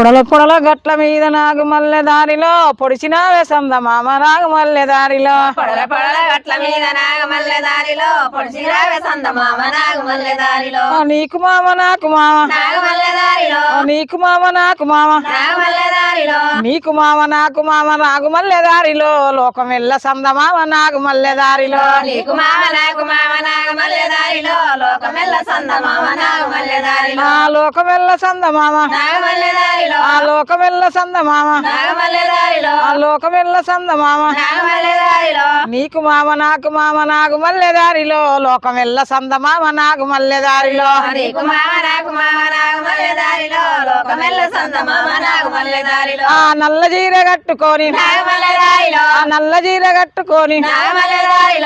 పొడల పొడల గట్ల మీద నాగు మల్లె దారిలో పొడిచిన వేసంద మామ నాగు మల్లె దారిలో. పొడల పొడల గట్ల మీద నాగమల్లె దారిలో పొడిచిరావే సంద మామ నాగమల్లె దారిలో. ఆ నీకు మామ నాకు మామ. నాగమల్లె దారిలో. ఆ నీకు మామ నాకు మామ. నాగమల్లె దారిలో. నీకు మామ నాకు మామ నాగు మల్లె దారిలో లోకం ఎల్ల సంద మామ నాగు మల్లె దారిలో నీకు మామ నాకు మామ నాగమల్లె దారిలో లోకమెల్ల సంద మామ నాగమల్లె దారిలో ఆ లోకం ఎల్ల సంద మామ నాగమల్లె దారిలో ఆ లోకం ఎల్ల సంద మామ నాగమల్లె దారిలో ఆ లోకం ఎల్ల సంద మామ నాగమల్లె దారిలో నీకు మామ నాకు మామ నాగు మల్లె దారిలో లోకం ఎల్ల సంద మామ నాగు మల్లె దారిలో నీకు మామ నాకు మామ నాగమల్లె దారిలో లోకమెల్ల సంద మామ నాగమల్లె దారిలో ఆ నల్ల జీర కట్టుకొని. ఆ నల్ల జీర కట్టుకొని.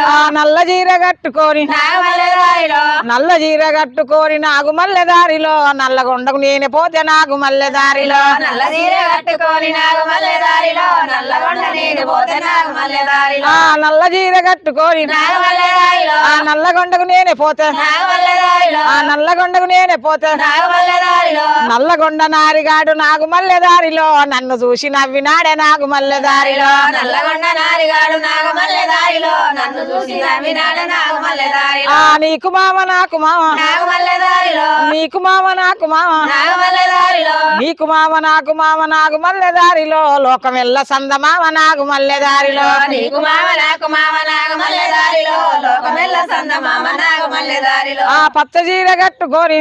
ఆ నల్ల జీర కట్టుకొని. నల్ల జీర కట్టుకొని నాగు మల్లె దారిలో నల్లగొండకు నేనే పోతే నాగు మల్లె దారిలో. నల్ల చీర కట్టుకొని నాగమల్లె దారిలో. నల్లగొండ నేను పోతే నాగమల్లె దారిలో. ఆ నల్ల జీర కట్టుకొని. ఆ నల్లగొండకు నేనే పోతే. ఆ నల్లగొండకు నేనే పోతే. నాగమల్లె దారిలో నల్లగొండ నారిగాడు నాగు మల్లె దారిలో నన్ను చూసి నవ్వినాడే నాగు మల్లె దారిలో నల్లగొండ నారిగాడు నాగమల్లె దారిలో నీకు మామ నాకు మామ. నీకు మామ నాకు మామ. నీకు మామ నాకు మామ మల్లె దారిలో లోకం ఎల్ల సంద మామ నాగు మల్లె దారిలో నీకు మామ నాకు మామ దారిలో లోకమెల్ల సంద మామ దారిలో ఆ పచ్చ జీర కట్టుకొని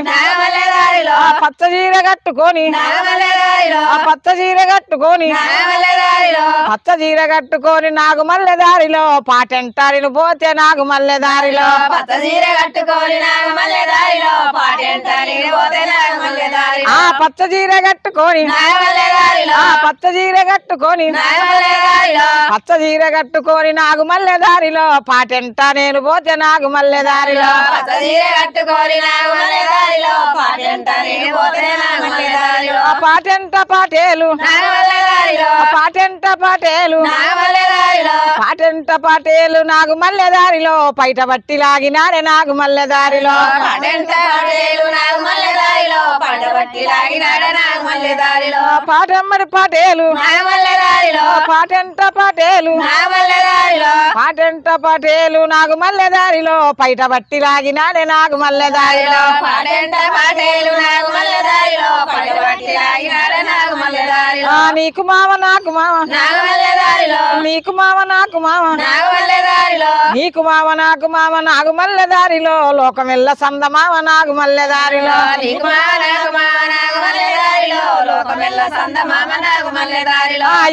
ఆ పచ్చ జీర కట్టుకొని ఆ పచ్చ జీర కట్టుకొని నాగమల్లె దారిలో పచ్చ జీర కట్టుకొని నాగు మల్లె దారిలో పాటెంటారిని పోతే నాగు మల్లె దారిలో. పచ్చ చీర కట్టుకొని పోతే నాగమల్లె దారిలో. ఆ పచ్చ జీర కట్టుకొని ఆ పచ్చ జీర కట్టుకొని పచ్చ జీర కట్టుకొని నాగు మల్లె దారిలో పాటెంట నేను పోతే నాగు మల్లె దారిలో. పచ్చ చీర కట్టుకొని నాగమల్లె దారిలో పాటంటారి పోతే నాగమల్లె దారిలో. ఆ పాటెంట పాటేలు నాగమల్లె దారిలో. పాటెంట పాటేలు నాగమల్లె దారిలో. పాటెంట పాటేలు నాగు మల్లె దారిలో. పైట బట్టి లాగినాడే నాగు మల్లె దారిలో. పాటంట పాటేలు నాగమల్లె దారిలో లాగినాడ నాగమల్లె పాటమ్మడి పాటేలు. నాగమల్లె దారిలో పాటెంట పాటేలు. నాగమల్లె దారిలో పాటెంట పాటేలు నాగు మల్లె దారిలో పైట బట్టి లాగినాడే నాగు మల్లె దారిలో పాటంట పాటేలు నాగమల్లె దారిలో లాగినాడ నాగమల్లె దారిలో నీకు మామ నాకు మామ. నాగమల్లె దారిలో నీకు మామ నాకు మామ. నాగమల్లె దారిలో నీకు మామ నాకు మామ నాగు మల్లె దారిలో లోకమెల్ల సంద మామ నాగు మల్లె దారిలో నీకు మామ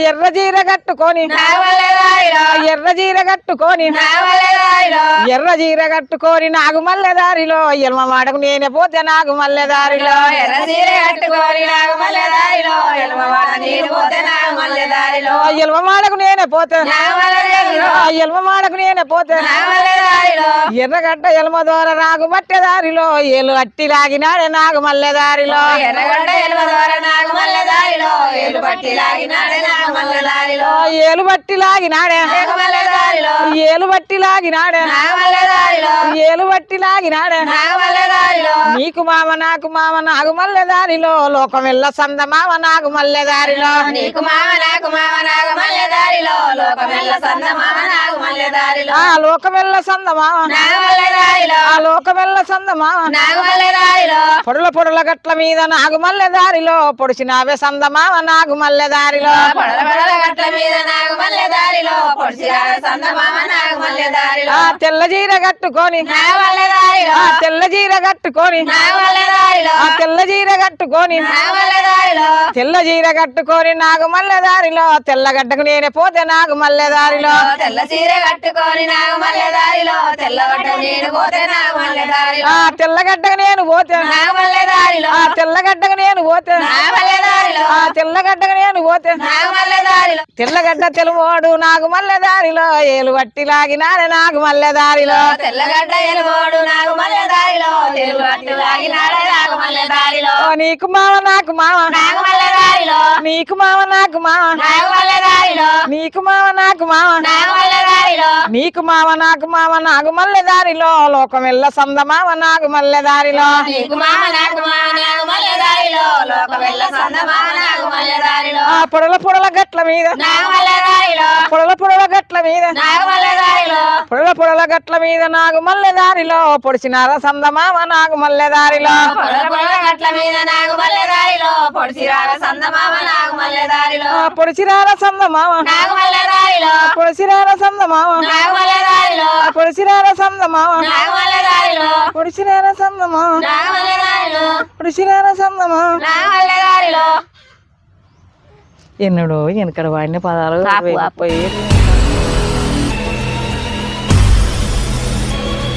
ఎర్ర జీర కట్టుకొని ఎర్ర జీర కట్టుకొని ఎర్ర జీర కట్టుకొని నాగు మల్లె దారిలో ఎల్మ మాడకు నేనే పోతే నాగు మల్లె దారిలో ఎర్ర చీర కట్టుకొని దారిలో పోతే నాగమల్లె దారిలో ఎల్మ మాడకు నేనే పోతే ఎల్మ మాడకు నేనే పోతే ఎర్రగడ్డ ఎల్మ దూర నాగు మట్టె దారిలో ఏలు అట్టి లాగినాడే నాగు మల్లె దారిలో ఎర్రగడ్డ ద్వారా నాగమల్లె దారిలో ఏలు బట్టి లాగినాడే. ఏలు బట్టి లాగినాడే. ఏలు బట్టి లాగినాడే. నీకు మామ నాకు మామ నాగు మల్లె దారిలో లోకమెల్ల సంద మామ నాగు మల్లె దారిలో నీకు మామ నాకు మామ నాగమల్లె దారిలో లోకమెల్ల సంద మామ నాగమల్లె దారిలో ఆ లోకమెల్ల సంద మామ నాగమల్లె దారిలో ఆ లోకమెల్ల సంద మామ నాగమల్లె దారిలో పొడుల పొడుల గట్ల మీద నాగు మల్లె దారిలో పొడిచినావే సంద మామ నాగు మల్లె దారిలో పడల పడల గట్ల మీద నాగమల్లె దారిలో పొడిచిరాల సంద మామ నాగమల్లె దారిలో ఆ తెల్ల జీర కట్టుకొని నాగమల్లె దారిలో ఆ తెల్ల జీర కట్టుకొని దారిలో ఆ తెల్ల జీర కట్టుకొని నాగమల్లె దారిలో తెల్ల జీర కట్టుకొని నాగు మల్లె దారిలో తెల్లగడ్డకు నేనే పోతే నాగు మల్లె దారిలో తెల్ల చీర కట్టుకొని నాగమల్లె దారిలో తెల్లగడ్డ నేను పోతే నాగమల్లె దారిలో ఆ తెల్లగడ్డకు నేను పోతే నాగమల్లె దారిలో ఆ తెల్లగడ్డకు నేను పోతే నాగమల్లె దారిలో ఆ తెల్లగడ్డకు నేను పోతే నాగమల్లె దారిలో తెల్లగడ్డ తెలుమోడు నాగు మల్లె దారిలో ఏలు బట్టి లాగినాడు నాగు మల్లె దారిలో తెల్లగడ్డ ఎలుగోడు నాగమల్లె దారిలో తెలుగు అట్టు లాగినాడే నాగమల్లె దారిలో ఓ నీకు మామ నాకు మామ. నాగమల్లె దారిలో నీకు మామ నాకు మామ. నాగమల్లె దారిలో నీకు మామ నాకు మామ. నాగమల్లె దారిలో నీకు మామ నాకు మామ నాగు మల్లె దారిలో లోకమెల్ల సంద మామ నాగు మల్లె దారిలో నీకు మామ నాకు మామ నాగమల్లె దారిలో దారిలో సందమామ నాగమల్లె దారిలో పొడల పొడల గట్ల మీద. నాగమల్లె దారిలో పొడల పొడల గట్ల మీద. నాగమల్లె దారిలో పొడల పొడల గట్ల మీద నాగు మల్లె దారిలో పొడిచినార సందమామ నాగు మల్లె దారిలో. గట్ల మీద నాగమల్లె దారిలో పొడిసిరాల సందమామ నాగమల్లె దారిలో. ఆ పొడిచినార సందమామ నాగమల్లె దారిలో. పొడిచినార సందమామ నాగమల్లె దారిలో. పొడిచినార సందమామ నాగమల్లె దారిలో. పొడిచినార సందమామ నాగమల్లె దారిలో. పొడిచినార సందమామ నాగమల్లె దారిలో. ఎన్నడో వెనకడ వాడిన పదాలు. పోయి